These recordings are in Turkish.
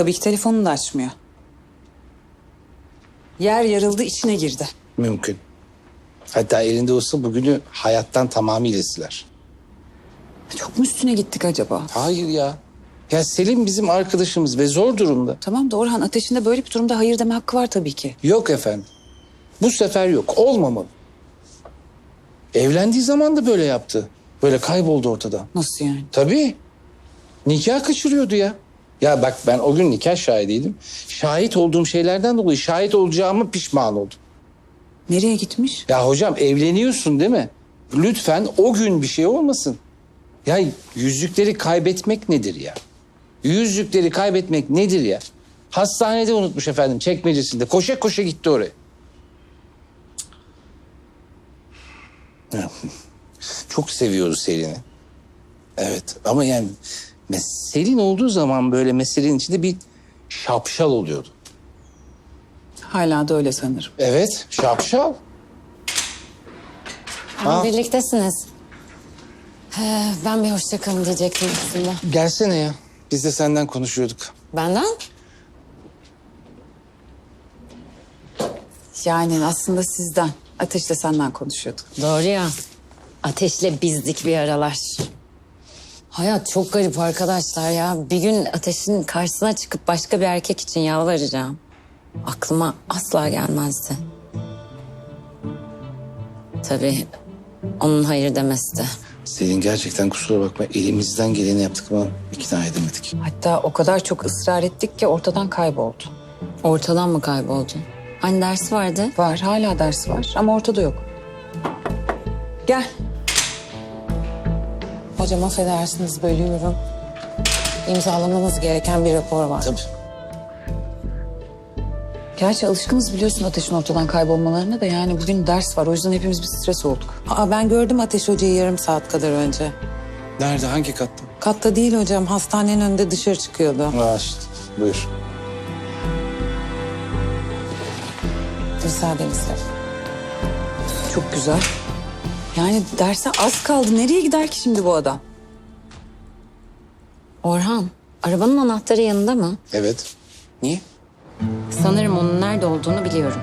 Tabii ki telefonunu da açmıyor. Yer yarıldı içine girdi. Mümkün. Hatta elinde olsa bugünü hayattan tamamıyla siler. Çok mu üstüne gittik acaba? Hayır ya. Ya Selim bizim arkadaşımız ve zor durumda. Tamam da Orhan ateşinde böyle bir durumda hayır deme hakkı var tabii ki. Yok efendim. Bu sefer yok. Olmamalı. Evlendiği zaman da böyle yaptı. Böyle kayboldu ortadan. Nasıl yani? Tabii. Nikah kaçırıyordu ya. Ya bak ben o gün nikah şahidiydim. Şahit olduğum şeylerden dolayı şahit olacağımı pişman oldum. Nereye gitmiş? Ya hocam evleniyorsun değil mi? Lütfen o gün bir şey olmasın. Ya yüzükleri kaybetmek nedir ya? Yüzükleri kaybetmek nedir ya? Hastanede unutmuş efendim çekmecesinde. Koşa koşa gitti oraya. Ya, Çok seviyoruz Selin'i. Evet ama yani Selin olduğu zaman böyle meselenin içinde bir şapşal oluyordu. Hala da öyle sanırım. Evet şapşal. Ama Ha? birliktesiniz. He, ben bir hoşça kalın diyecektim aslında. Gelsene ya. Biz de senden konuşuyorduk. Benden? Yani aslında sizden. Ateşle senden konuşuyorduk. Doğru ya. Ateşle bizdik bir aralar. Hayat çok garip arkadaşlar ya. Bir gün ateşin karşısına çıkıp başka bir erkek için yalvaracağım. Aklıma asla gelmezdi. Tabii onun hayır demesi de. Selin gerçekten kusura bakma elimizden geleni yaptık ama ikna edemedik. Hatta o kadar çok ısrar ettik ki ortadan kayboldu. Ortadan mı kayboldu? Hani dersi vardı? Var hala dersi var ama ortada yok. Gel. Hocam affedersiniz bölüyorum. İmzalamanız gereken bir rapor var. Tabii. Gerçi alışkınız biliyorsun ateşin ortadan kaybolmalarına da yani bugün ders var. O yüzden hepimiz bir stres olduk. Aa, ben gördüm Ateş Hoca'yı yarım saat kadar önce. Nerede hangi katta? Katta değil hocam, hastanenin önünde dışarı çıkıyordu. Aa işte buyur. Müsaadenizle. Çok güzel. Yani derse az kaldı. Nereye gider ki şimdi bu adam? Orhan, arabanın anahtarı yanında mı? Evet. Niye? Sanırım onun nerede olduğunu biliyorum.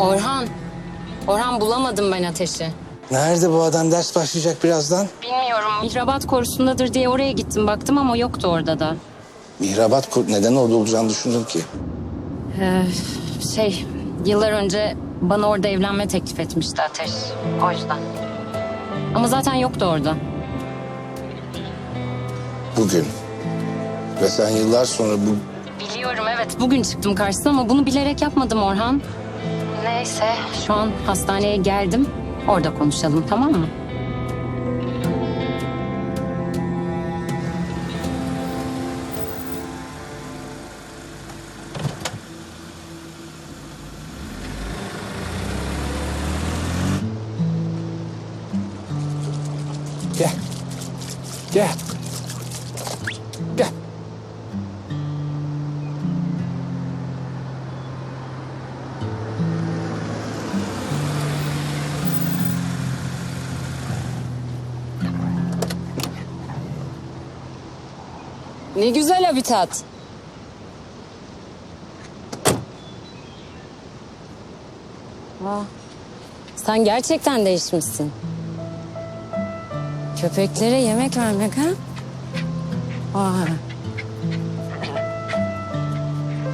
Orhan, Orhan bulamadım ben ateşi. Nerede bu adam ders başlayacak birazdan? Bilmiyorum. Mihrabat korusundadır diye oraya gittim baktım ama yoktu orada da. Mihrabat kur neden orada olacağını düşündüm ki. Ee, şey, yıllar önce bana orada evlenme teklif etmişti Ateş. O yüzden. Ama zaten yoktu orada. Bugün. Ve sen yıllar sonra bu Biliyorum evet. Bugün çıktım karşısına ama bunu bilerek yapmadım Orhan. Neyse. Şu an hastaneye geldim. Orada konuşalım tamam mı? Gel. Gel. Ne güzel habitat. Aa, sen gerçekten değişmişsin. Köpeklere yemek vermek ha? Aa,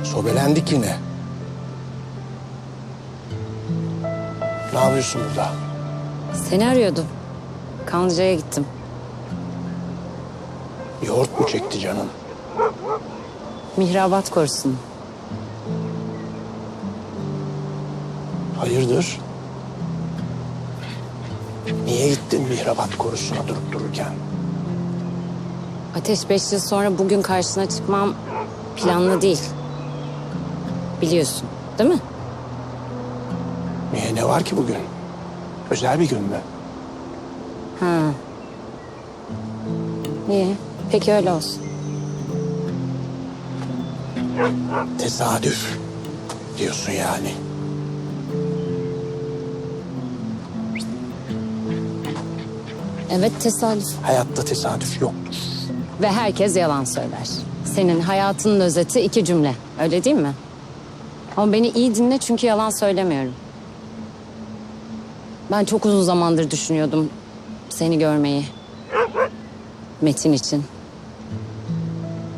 Sobelendik yine. Ne yapıyorsun burada? seni arıyordum. Kanlıca'ya gittim. Yoğurt mu çekti canın? Mihrabat korusun. Hayırdır? Niye gittin mihrabat korusuna durup dururken? Ateş beş yıl sonra bugün karşına çıkmam planlı değil. Biliyorsun değil mi? Niye ne var ki bugün? Özel bir gün mü? Ha. İyi. Peki öyle olsun. Tesadüf diyorsun yani. Evet tesadüf. Hayatta tesadüf yok. Ve herkes yalan söyler. Senin hayatının özeti iki cümle. Öyle değil mi? Ama beni iyi dinle çünkü yalan söylemiyorum. Ben çok uzun zamandır düşünüyordum seni görmeyi. Metin için.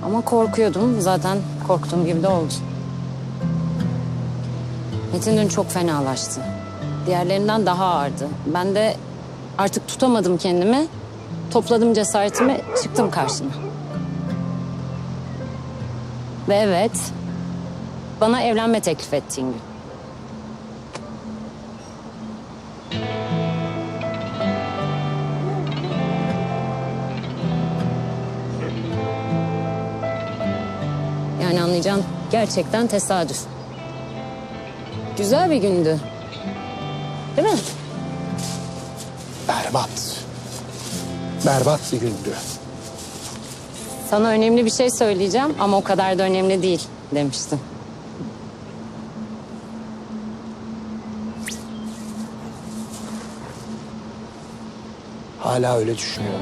Ama korkuyordum. Zaten korktuğum gibi de oldu. Metin dün çok fenalaştı. Diğerlerinden daha ağırdı. Ben de artık tutamadım kendimi. Topladım cesaretimi, çıktım karşına. Ve evet, bana evlenme teklif ettiğin gün. Yani anlayacağın gerçekten tesadüf. Güzel bir gündü. Değil mi? Berbat. Berbat bir gündü. Sana önemli bir şey söyleyeceğim ama o kadar da önemli değil demiştin. Hala öyle düşünüyorum.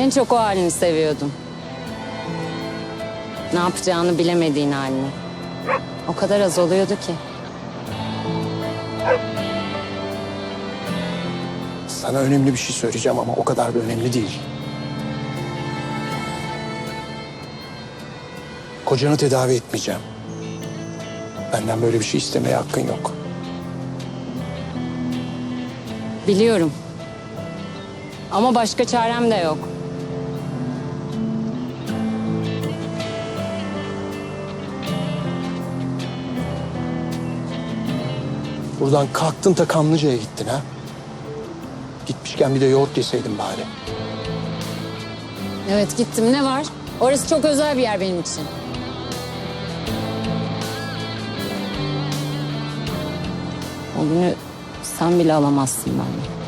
En çok o halini seviyordum. Ne yapacağını bilemediğin halini. O kadar az oluyordu ki. Sana önemli bir şey söyleyeceğim ama o kadar da önemli değil. Kocanı tedavi etmeyeceğim. Benden böyle bir şey istemeye hakkın yok. Biliyorum. Ama başka çarem de yok. Buradan kalktın ta Kanlıca'ya gittin ha. Gitmişken bir de yoğurt yeseydin bari. Evet gittim ne var? Orası çok özel bir yer benim için. O günü sen bile alamazsın benden.